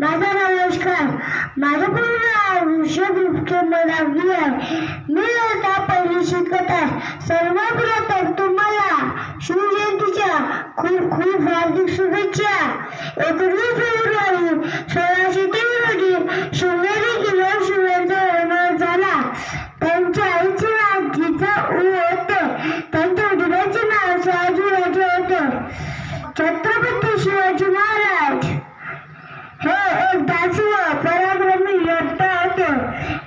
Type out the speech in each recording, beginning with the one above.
माझं नाव नमस्कार. माझं पूर्ण नाव ऋषभ गुप्ते दहावी आहे. मी आता पहिली शिकत आहे. सर्वप्रथम तुम्हाला शिवजयंतीच्या खूप खूप हार्दिक शुभेच्छा. एकोणीस फेब्रुवारी सोळाशे तीन रोजी शिवनेरी किल्ल्यावर शिवांचा निर्माण झाला. त्यांच्या आईचे नाव जिजाऊ होते. त्यांच्या वडिलांचे नाव शहाजीराजे होते. छत्रपती शिवाजी महाराज हे एक पराक्रमी योद्धा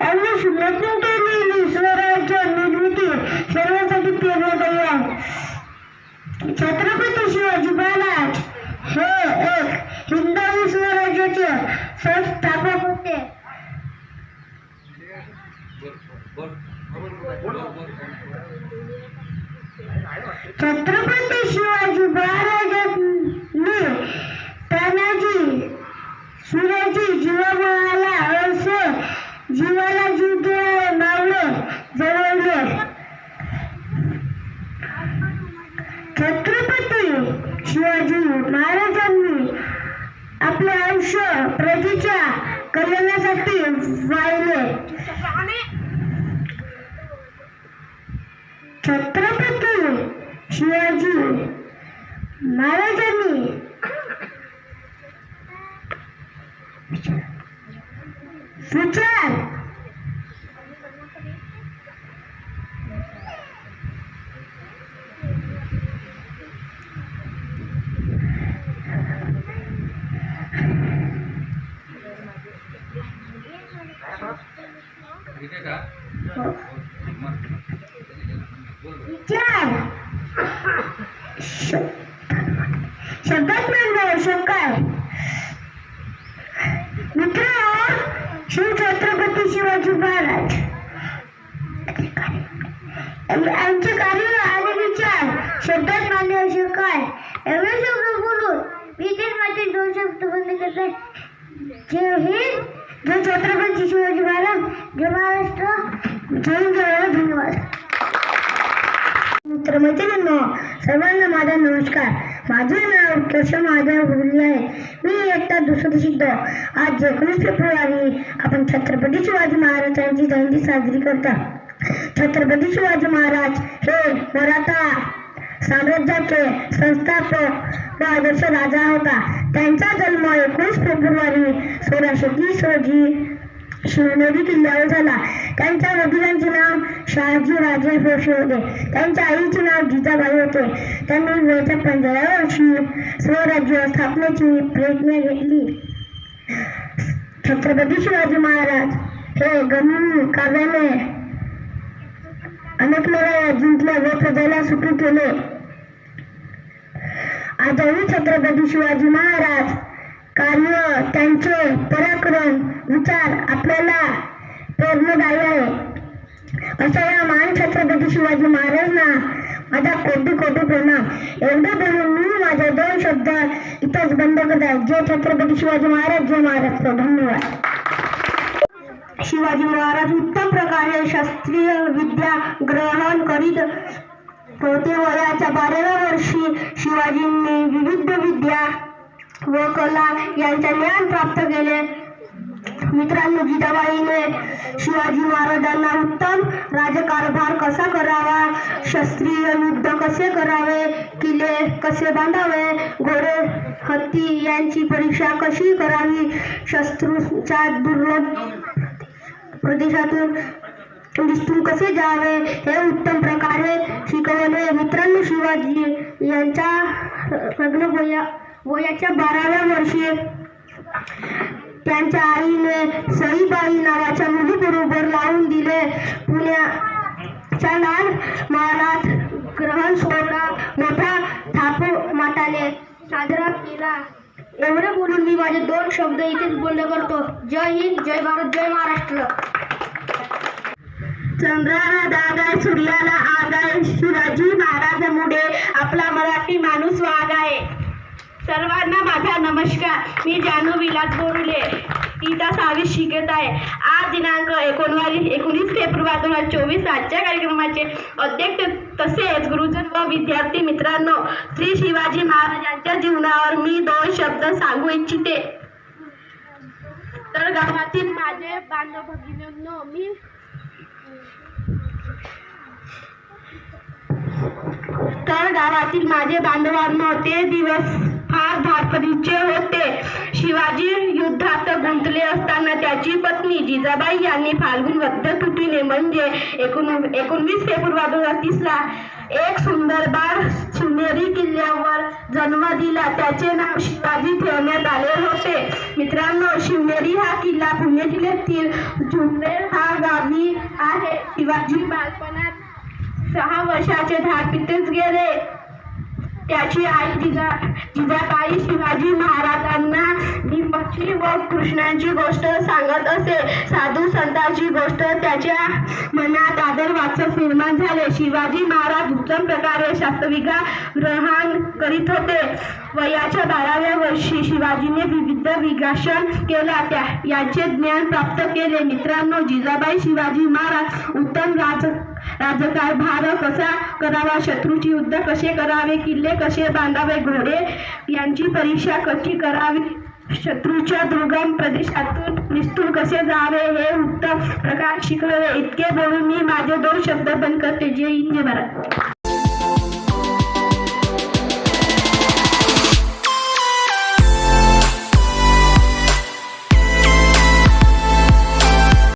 यांनी केलेली स्वराज्य निर्मिती सर्वांसाठी प्रेरणादायी आहे. छत्रपती शिवाजी महाराज हे एक हिंदवी स्वराज्याचे संस्थापक होते. छत्रपती शिवाजी छत्रपती शिवाजी महाराजांनी आपले आयुष्य प्रजेच्या कल्याणासाठी वाहिले. छत्रपती शिवाजी महाराजांनी विचार. विचार. श- शब्दात मांडव शोकाय मित्र शिव छत्रपती शिवाजी महाराज. यांचे कार्य आणि विचार शब्दात मांडव शोकाय एवढे शब्द बोलून मी तेच माझे दोन शब्द बंद करते जय हिंद. जय छत्रपती शिवाजी महाराज जय महाराष्ट्र जय जय धन्यवाद. मित्र मैत्रिणींनो सर्वांना माझा नमस्कार. माझे नाव केशव महादेव हुबली आहे. मी इयत्ता दुसरं शिकतो आज एकोणीस फेब्रुवारी आपण छत्रपती शिवाजी महाराजांची जयंती साजरी करतात छत्रपती शिवाजी महाराज हे मराठा साम्राज्याचे संस्थापक व आदर्श राजा होता. त्यांचा जन्म एकोणीस फेब्रुवारी सोळाशे तीस रोजी शिवनेरी किल्ल्यावर झाला. त्यांच्या वडिलांचे नाव शहाजी राजे जोशी होते. त्यांच्या आईचे नाव जिजाबाई होते. त्यांनी वयाच्या पंधराव्या वर्षी स्वराज्य स्थापनेची प्रयत्न घेतली. छत्रपती शिवाजी महाराज हे गमी काव्याने अनेक लढाया जिंकल्या व प्रजाला सुखी केले. आजही छत्रपती शिवाजी महाराज कार्य त्यांचे पराक्रम विचार आपल्याला प्रेरणादायी आहे. अशा या महान छत्रपती शिवाजी महाराजांना माझा कोटी कोटी प्रणाम. एवढं बोलून मी माझे दोन शब्द इथंच बंद करत आहे. जय छत्रपती शिवाजी महाराज जय महाराष्ट्र. धन्यवाद. शिवाजी महाराज उत्तम प्रकारे शास्त्रीय विद्या ग्रहण करीत होते वयाच्या बाराव्या वर्षी शिवाजींनी विविध विद्या व कला यांचे ज्ञान प्राप्त केले. मित्रांनो जिजाबाईने शिवाजी महाराजांना उत्तम राजकारभार कसा करावा शास्त्रीय युद्ध कसे करावे किल्ले कसे बांधावे घोडे हत्ती यांची परीक्षा कशी करावी शस्त्रूच्या दुर्लभ प्रदेशातून दिसून कसे जावे हे उत्तम प्रकारे शिकवले. मित्रांनो शिवाजी यांच्या लग्न वया वयाच्या बाराव्या वर्षी त्यांच्या आईने सईबाई नावाच्या मुलीबरोबर लावून दिले. पुण्याच्या लाल महालात ग्रहण सोहळा मोठा थापू माताने साजरा केला. एवढे बोलून मी माझे दोन शब्द इथेच बंद करतो. जय हिंद जय भारत जय महाराष्ट्र. चंद्राला दाग आहे सूर्याला आग आहे शिवाजी महाराजांमुळे आपला मराठी माणूस वाघ आहे सर्वांना माझा नमस्कार. मी जानू विलास बोरुले. इथं सहावी शिकत आहे. आज दिनांक एकोणवारी एकोणीस फेब्रुवारी दोन हजार चोवीस आजच्या कार्यक्रमाचे अध्यक्ष तसेच गुरुजन व विद्यार्थी मित्रांनो श्री शिवाजी महाराजांच्या जीवनावर मी दोन शब्द सांगू इच्छिते. तर गावातील माझे बांधव भगिनींनो मी तर गावातील माझे बांधवांनो ते दिवस फार धाकधीचे होते. शिवाजी युद्धात गुंतले असताना त्याची पत्नी जिजाबाई यांनी फाल्गुन वद्ध तुटीने म्हणजे एकोण एकोणवीस फेब्रुवारी दोन हजार तीसला एक सुंदर बाळ शिवनेरी किल्ल्यावर जन्म दिला. त्याचे नाव शिवाजी ठेवण्यात आले होते. मित्रांनो शिवनेरी हा किल्ला पुणे जिल्ह्यातील जुन्नर हा गावी आहे. शिवाजी बालपणा सहा वर्षाचे धाकटीतच गेले. त्याची आई जिजा जिजाबाई शिवाजी महाराजांना भीमाची व कृष्णांची गोष्ट सांगत असे. साधू संतांची गोष्ट त्याच्या मनात आदर वाचक निर्माण झाले. शिवाजी महाराज उत्तम प्रकारे शास्त्रविगा ग्रहण करीत होते. वयाच्या बाराव्या वर्षी शिवाजीने विविध विकासन केला त्या याचे ज्ञान प्राप्त केले. मित्रांनो जिजाबाई शिवाजी महाराज उत्तम राज राजकारभार कसा करावा? शत्रूची युद्ध कसे करावे? किल्ले कसे बांधावे? घोडे यांची परीक्षा कशी करावी? शत्रूच्या दुर्गम प्रदेशातून निस्तूर कसे जावे? हे उत्तम प्रकार शिकवले. इतके बोलून मी माझे दोन शब्द बंद करते. जय हिंद जय भारत.